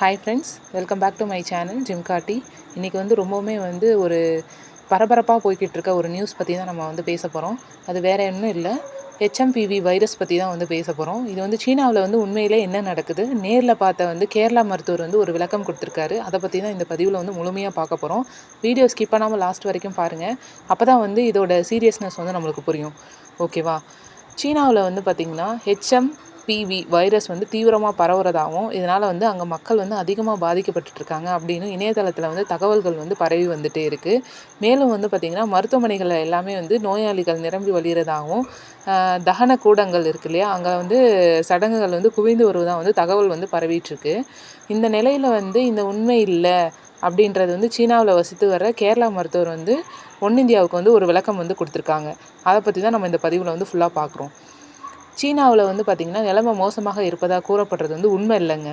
Hi friends welcome back to my channel gym காட்டி இன்றைக்கி வந்து ரொம்பவுமே வந்து ஒரு பரபரப்பாக போய்கிட்டு இருக்க ஒரு நியூஸ் பற்றி தான் நம்ம வந்து பேச போகிறோம் அது வேறு ஒன்றும் இல்லை. ஹெச்எம்பிவி வைரஸ் பற்றி தான் வந்து பேச போகிறோம் இது வந்து சீனாவில் வந்து உண்மையிலே என்ன நடக்குது? நேரில் பார்த்த வந்து கேரளா மருத்துவர் வந்து ஒரு விளக்கம் கொடுத்துருக்காரு. அதை பற்றி தான் இந்த பதிவில் வந்து முழுமையாக பார்க்க போகிறோம் வீடியோ ஸ்கிப் பண்ணாமல் லாஸ்ட் வரைக்கும் பாருங்கள் அப்போ தான் வந்து இதோட சீரியஸ்னஸ் வந்து நம்மளுக்கு புரியும். ஓகேவா சீனாவில் வந்து பார்த்திங்கன்னா ஹெச்எம் பிவி வைரஸ் வந்து தீவிரமாக பரவுறதாகவும் இதனால் வந்து அங்கே மக்கள் வந்து அதிகமாக பாதிக்கப்பட்டுருக்காங்க அப்படின்னு இணையதளத்தில் வந்து தகவல்கள் வந்து பரவி வந்துகிட்டே இருக்குது மேலும் வந்து பார்த்திங்கன்னா மருத்துவமனைகளில் எல்லாமே வந்து நோயாளிகள் நிரம்பி வழிகிறதாகவும் தகன கூடங்கள் இருக்கு இல்லையா? அங்கே வந்து சடங்குகள் வந்து குவிந்து வருவதாக வந்து தகவல் வந்து பரவிட்டுருக்கு இந்த நிலையில் வந்து இந்த உண்மை இல்லை அப்படின்றது வந்து சீனாவில் வசித்து வர கேரளா மருத்துவர் வந்து ஒன்னிந்தியாவுக்கு வந்து ஒரு விளக்கம் வந்து கொடுத்துருக்காங்க. அதை பற்றி தான் நம்ம இந்த பதிவில் வந்து ஃபுல்லாக பார்க்குறோம் சீனாவில் வந்து பார்த்திங்கன்னா நிலைமை மோசமாக இருப்பதாக கூறப்படுறது வந்து உண்மை இல்லைங்க.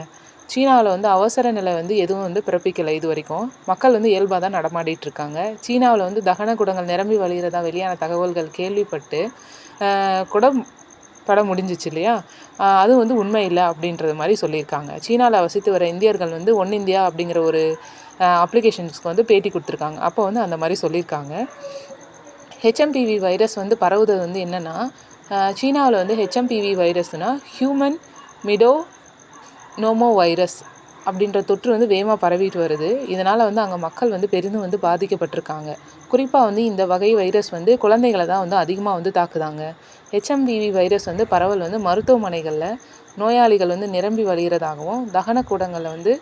சீனாவில் வந்து அவசர நிலை வந்து எதுவும் வந்து பிறப்பிக்கலை இது வரைக்கும். மக்கள் வந்து இயல்பாக தான் நடமாடிட்டு இருக்காங்க. சீனாவில் வந்து தகன குடங்கள் நிரம்பி வழிகிறதா வெளியான தகவல்கள் கேள்விப்பட்டு குடம் பட முடிஞ்சிச்சு இல்லையா? அது வந்து உண்மை இல்லை அப்படின்றது மாதிரி சொல்லியிருக்காங்க. சீனாவில் வசித்து வர இந்தியர்கள் வந்து ஒன் இந்தியா அப்படிங்கிற ஒரு அப்ளிகேஷன்ஸ்க்கு வந்து பேட்டி கொடுத்துருக்காங்க. அப்போ வந்து அந்த மாதிரி சொல்லியிருக்காங்க. ஹெச்எம்பிவி வைரஸ் வந்து பரவுது வந்து என்னென்னா சீனாவில் வந்து ஹெச்எம்பிவி வைரஸ்னால் ஹியூமன் மிடோ நோமோ வைரஸ் அப்படின்ற தொற்று வந்து வேகமாக பரவிட்டு வருது. இதனால் வந்து அங்கே மக்கள் வந்து பெரிதும் வந்து பாதிக்கப்பட்டிருக்காங்க. குறிப்பாக வந்து இந்த வகை வைரஸ் வந்து குழந்தைகளை தான் வந்து அதிகமாக வந்து தாக்குதாங்க. ஹெச்எம்பிவி வைரஸ் வந்து பரவல் வந்து மருத்துவமனைகளில் நோயாளிகள் வந்து நிரம்பி வழிகிறதாகவும் தகன கூடங்களில் வந்து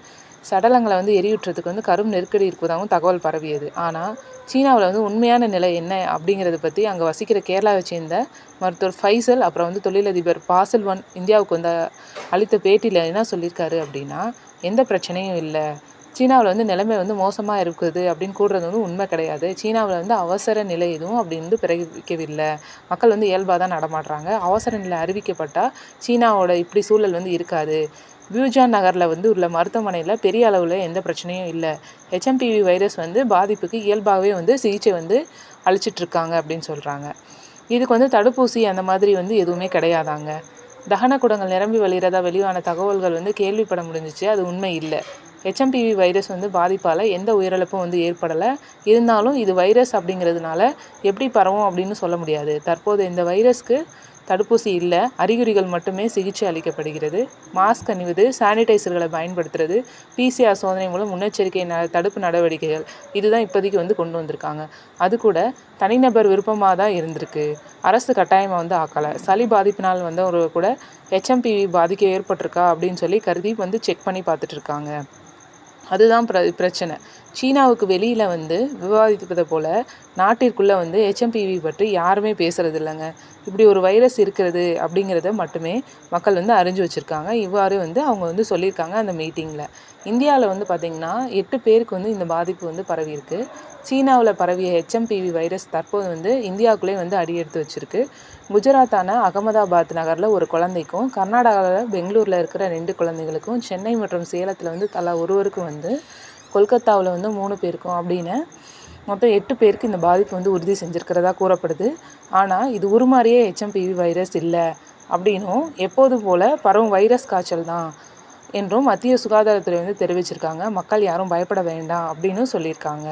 சடலங்களை வந்து எரியூற்றுறதுக்கு வந்து கரும் நெருக்கடி இருப்பதாகவும் தகவல் பரவியது. ஆனால் சீனாவில் வந்து உண்மையான நிலை என்ன அப்படிங்கிறத பற்றி அங்கே வசிக்கிற கேரளாவை சேர்ந்த மருத்துவர் ஃபைசல் அப்புறம் வந்து தொழிலதிபர் பாசல் ஒன் இந்தியாவுக்கு வந்து அளித்த பேட்டியில் என்ன சொல்லியிருக்காரு அப்படின்னா எந்த பிரச்சனையும் இல்லை. சீனாவில் வந்து நிலைமை வந்து மோசமாக இருக்குது அப்படின்னு கூடுறது வந்து உண்மை கிடையாது. சீனாவில் வந்து அவசர நிலை எதுவும் அப்படி வந்து பிறப்பிக்கவில்லை மக்கள் வந்து இயல்பாக தான் நடமாடுறாங்க. அவசர நிலை அறிவிக்கப்பட்டால் சீனாவோட இப்படி சூழல் வந்து இருக்காது. பியூஜான் நகரில் வந்து உள்ள மருத்துவமனையில் பெரிய அளவில் எந்த பிரச்சனையும் இல்லை. ஹெச்எம்பிவி வைரஸ் வந்து பாதிப்புக்கு இயல்பாகவே வந்து சிகிச்சை வந்து அழிச்சிட்ருக்காங்க அப்படின்னு சொல்கிறாங்க இதுக்கு வந்து தடுப்பூசி அந்த மாதிரி வந்து எதுவுமே கிடையாதாங்க. தகன குடங்கள் நிரம்பி வழிகிறதா வெளியான தகவல்கள் வந்து கேள்விப்பட முடிஞ்சிச்சு. அது உண்மை இல்லை. ஹெச்எம்பிவி வைரஸ் வந்து பாதிப்பால் எந்த உயிரிழப்பும் வந்து ஏற்படலை. இருந்தாலும் இது வைரஸ் அப்படிங்கிறதுனால எப்படி பரவும் அப்படின்னு சொல்ல முடியாது. தற்போது இந்த வைரஸ்க்கு தடுப்பூசி இல்லை அறிகுறிகள் மட்டுமே சிகிச்சை அளிக்கப்படுகிறது. மாஸ்க் அணிவது சானிடைசர்களை பயன்படுத்துறது பிசிஆர் சோதனை மூலம் முன்னெச்சரிக்கை ந தடுப்பு நடவடிக்கைகள் இதுதான் இப்போதைக்கு வந்து கொண்டு வந்திருக்காங்க. அது கூட தனிநபர் விருப்பமாக தான் இருந்திருக்கு. அரசு கட்டாயமாக வந்து ஆக்கலை. சளி பாதிப்பினால் வந்தவங்க கூட ஹெச்எம்பிவி பாதிக்க ஏற்பட்டிருக்கா அப்படின்னு சொல்லி கருதி வந்து செக் பண்ணி பார்த்துட்டு இருக்காங்க. அதுதான் பிர பிரச்சனை. சீனாவுக்கு வெளியில் வந்து விவாதிப்பதை போல் நாட்டிற்குள்ளே வந்து ஹெச்எம்பிவி பற்றி யாருமே பேசுகிறது இல்லைங்க இப்படி ஒரு வைரஸ் இருக்கிறது அப்படிங்கிறத மட்டுமே மக்கள் வந்து அறிஞ்சு வச்சுருக்காங்க. இவ்வாறு வந்து அவங்க வந்து சொல்லியிருக்காங்க அந்த மீட்டிங்கில் இந்தியாவில் வந்து பார்த்திங்கன்னா எட்டு பேருக்கு வந்து இந்த பாதிப்பு வந்து பரவியிருக்கு சீனாவில் பரவிய ஹெச்எம்பிவி வைரஸ் தற்போது வந்து இந்தியாவுக்குள்ளே வந்து அடி எடுத்து வச்சுருக்கு. குஜராத்தான அகமதாபாத் நகரில் ஒரு குழந்தைக்கும் கர்நாடகாவில் பெங்களூரில் இருக்கிற ரெண்டு குழந்தைகளுக்கும் சென்னை மற்றும் சேலத்தில் வந்து தலா ஒருவருக்கும் வந்து கொல்கத்தாவில் வந்து மூணு பேருக்கும் அப்படின்னு மொத்தம் எட்டு பேருக்கு இந்த பாதிப்பு வந்து உறுதி செஞ்சுருக்கிறதா கூறப்படுது. ஆனால் இது உருமாறிய ஹெச்எம்பிவி வைரஸ் இல்லை அப்படின்னும் எப்போது போல் பரவும் வைரஸ் காய்ச்சல் தான் என்றும் மத்திய சுகாதாரத்துறை வந்து தெரிவிச்சிருக்காங்க. மக்கள் யாரும் பயப்பட வேண்டாம் அப்படின்னு சொல்லியிருக்காங்க.